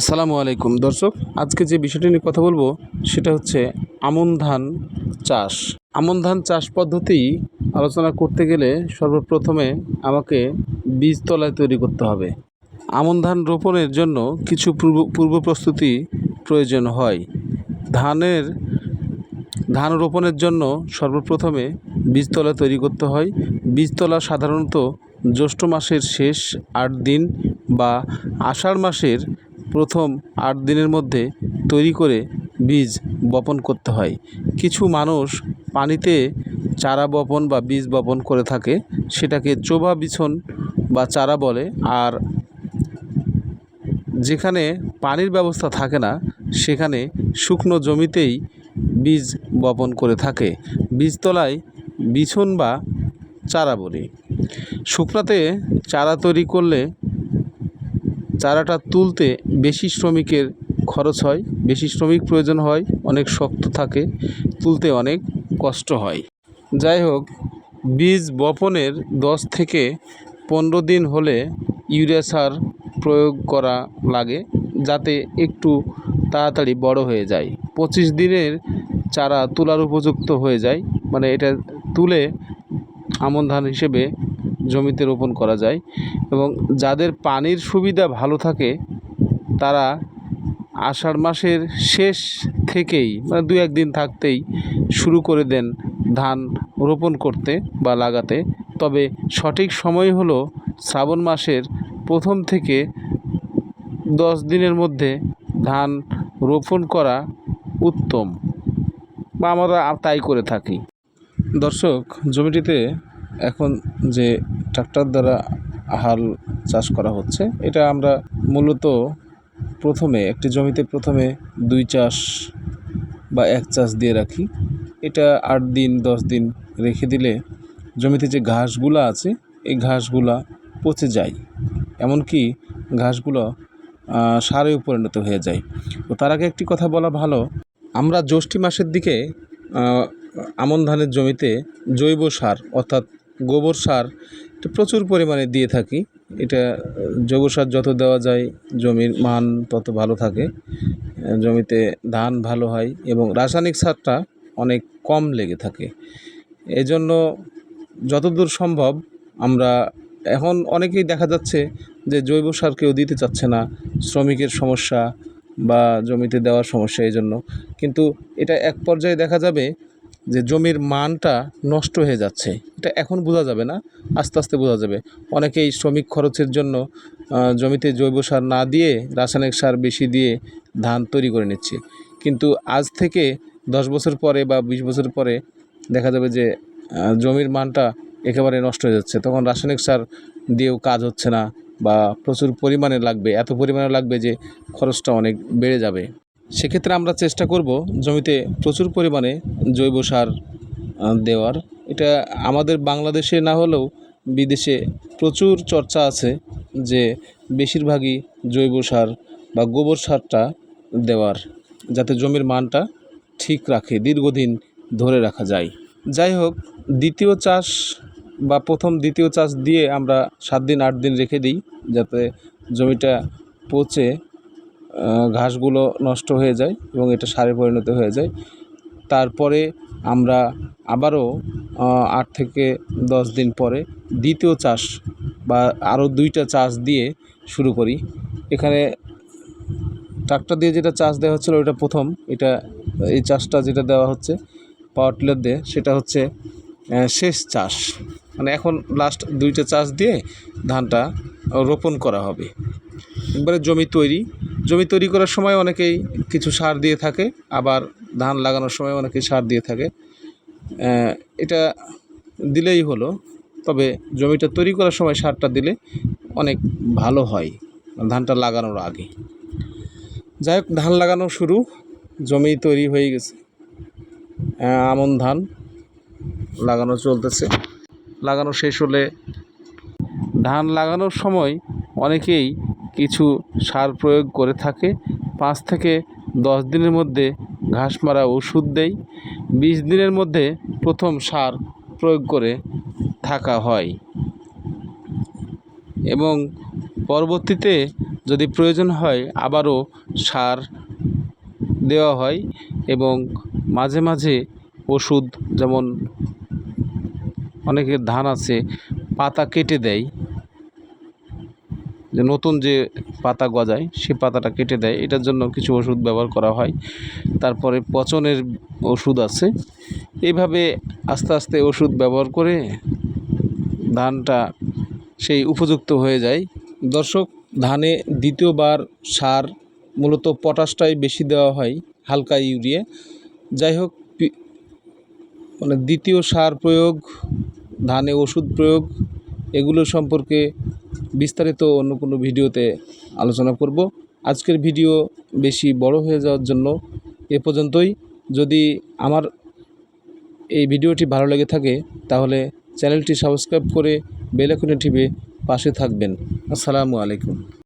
আসসালামু আলাইকুম। দর্শক, আজকে যে বিষয়টি নিয়ে কথা বলব, সেটা হচ্ছে আমন ধান চাষ। আমন ধান চাষ পদ্ধতি আলোচনা করতে গেলে সর্বপ্রথমে আমাকে বীজতলায় তৈরি করতে হবে। আমন ধান রোপণের জন্য কিছু পূর্ব পূর্ব প্রস্তুতি প্রয়োজন হয়। ধানের, ধান রোপণের জন্য সর্বপ্রথমে বীজতলা তৈরি করতে হয়। বীজতলা সাধারণত জ্যৈষ্ঠ মাসের শেষ আট দিন বা আষাঢ় মাসের প্রথম আট দিনের মধ্যে তৈরি করে বীজ বপন করতে হয়। কিছু মানুষ পানিতে চারা বপন বা বীজ বপন করে থাকে, সেটাকে চোবা বিছন বা চারা বলে। আর যেখানে পানির ব্যবস্থা থাকে না, সেখানে শুকনো জমিতেই বীজ বপন করে থাকে। বীজতলায় বিছন বা চারা বলি। শুকনাতে চারা তৈরি করলে চারাটা তুলতে বেশি শ্রমিকের খরচ হয়, বেশি শ্রমিক প্রয়োজন হয়, অনেক শক্ত থাকে, তুলতে অনেক কষ্ট হয়। যাই হোক, বীজ বপনের দশ থেকে পনেরো দিন হলে ইউরিয়া সার প্রয়োগ করা লাগে যাতে একটু তাড়াতাড়ি বড় হয়ে যায়। পঁচিশ দিনের চারা তোলার উপযুক্ত হয়ে যায় মানে এটা তুলে আমন ধান হিসেবে জমিতে রোপণ করা যায় এবং যাদের পানির সুবিধা ভালো থাকে, তারা আষাঢ় মাসের শেষ থেকেই মানে দু একদিন থাকতেই শুরু করে দেন ধান রোপণ করতে বা লাগাতে। তবে সঠিক সময় হলো শ্রাবণ মাসের প্রথম থেকে দশ দিনের মধ্যে ধান রোপণ করা উত্তম। বা আমরা তাই করে থাকি। দর্শক, জমিটিতে এখন যে ট্রাক্টর দ্বারা হাল চাষ করা হচ্ছে, এটা আমরা মূলত প্রথমে, একটি জমিতে প্রথমে দুই চাষ বা এক চাষ দিয়ে রাখি। এটা আট দিন, দশ দিন রেখে দিলে জমিতে যে ঘাসগুলো আছে, এই ঘাসগুলা পচে যায়। এমনকি ঘাসগুলো সারেও পরিণত হয়ে যায়। তো তার আগে একটি কথা বলা ভালো। আমরা জ্যৈষ্ঠী মাসের দিকে আমন ধানের জমিতে জৈব সার অর্থাৎ গোবর সার এটা প্রচুর পরিমাণে দিয়ে থাকি। এটা জৈব সার যত দেওয়া যায় জমির মান তত ভালো থাকে। জমিতে ধান ভালো হয় এবং রাসায়নিক সারটা অনেক কম লেগে থাকে। এজন্য যতদূর সম্ভব আমরা এখন অনেকেই দেখা যাচ্ছে যে জৈব সার কেউ দিতে চাচ্ছে না, শ্রমিকের সমস্যা বা জমিতে দেওয়ার সমস্যা এই জন্য কিন্তু এটা এক পর্যায়ে দেখা যাবে যে জমির মানটা নষ্ট হয়ে যাচ্ছে। এটা এখন বোঝা যাবে না, আস্তে আস্তে বোঝা যাবে। অনেকেই শ্রমিক খরচের জন্য জমিতে জৈব সার না দিয়ে রাসায়নিক সার বেশি দিয়ে ধান তৈরি করে নিচ্ছে। কিন্তু আজ থেকে দশ বছর পরে বা বিশ বছর পরে দেখা যাবে যে জমির মানটা একেবারে নষ্ট হয়ে যাচ্ছে। তখন রাসায়নিক সার দিয়েও কাজ হচ্ছে না বা প্রচুর পরিমাণে লাগবে, এত পরিমাণে লাগবে যে খরচটা অনেক বেড়ে যাবে। সেক্ষেত্রে আমরা চেষ্টা করব জমিতে প্রচুর পরিমাণে জৈব সার দেওয়ার। এটা আমাদের বাংলাদেশে না হলেও বিদেশে প্রচুর চর্চা আছে যে বেশিরভাগই জৈব সার বা গোবর সারটা দেওয়ার, যাতে জমির মানটা ঠিক রাখে, দীর্ঘদিন ধরে রাখা যায়। যাই হোক, দ্বিতীয় চাষ বা প্রথম দ্বিতীয় চাষ দিয়ে আমরা সাত দিন, আট দিন রেখে দিই, যাতে জমিটা পচে ঘাসগুলো নষ্ট হয়ে যায় এবং এটা সারে পরিণত হয়ে যায়। তারপরে আমরা আবারও আট থেকে দশ দিন পরে দ্বিতীয় চাষ বা আরও দুইটা চাষ দিয়ে শুরু করি। এখানে ট্রাক্টর দিয়ে যেটা চাষ দেওয়া হচ্ছিল ওটা প্রথম। এটা, এই চাষটা যেটা দেওয়া হচ্ছে পাওয়ার টিলার দিয়ে, সেটা হচ্ছে শেষ চাষ। মানে এখন লাস্ট দুইটা চাষ দিয়ে ধানটা রোপণ করা হবে। একবারে জমি তৈরি। জমি তৈরি করার সময় অনেকেই কিছু সার দিয়ে থাকে, আবার ধান লাগানোর সময় অনেকেই সার দিয়ে থাকে। এটা দিলেই হলো, তবে জমিটা তৈরি করার সময় সারটা দিলে অনেক ভালো হয় ধানটা লাগানোর আগে। যাই হোক, ধান লাগানো শুরু, জমি তৈরি হয়ে গেছে। আমন ধান লাগানো চলতেছে। লাগানো শেষ হলে ধান লাগানোর সময় অনেকেই কিছু সার প্রয়োগ করে থাকে। পাঁচ থেকে দশ দিনের মধ্যে ঘাস মারা ওষুধ দেয়। বিশ দিনের মধ্যে প্রথম সার প্রয়োগ করে থাকা হয়। এবং পরবর্তীতে যদি প্রয়োজন হয়, আবারও সার দেওয়া হয় এবং মাঝে মাঝে ওষুধ, যেমন অনেকের ধান আছে, পাতা কেটে দেয়। যে নতুন যে পাতা গজায়, সে পাতাটা কেটে দেয়। এটার জন্য কিছু ওষুধ ব্যবহার করা হয়। তারপরে পচনের ওষুধ আছে। এইভাবে আস্তে আস্তে ওষুধ ব্যবহার করে ধানটা সেই উপযুক্ত হয়ে যায়। দর্শক, ধানে দ্বিতীয়বার সার, মূলত পটাশটাই বেশি দেওয়া হয় হালকা ইউরিয়া। যাই হোক মানে দ্বিতীয় সার প্রয়োগ, ধানে ওষুধ প্রয়োগ, এগুলো সম্পর্কে বিস্তারিত অন্য কোনো ভিডিওতে আলোচনা করব। আজকের ভিডিও বেশি বড় হয়ে যাওয়ার জন্য এ পর্যন্তই। যদি আমার এই ভিডিওটি ভালো লেগে থাকে, তাহলে চ্যানেলটি সাবস্ক্রাইব করে বেলাকুনে টিভি পাশে থাকবেন। আসসালামু আলাইকুম।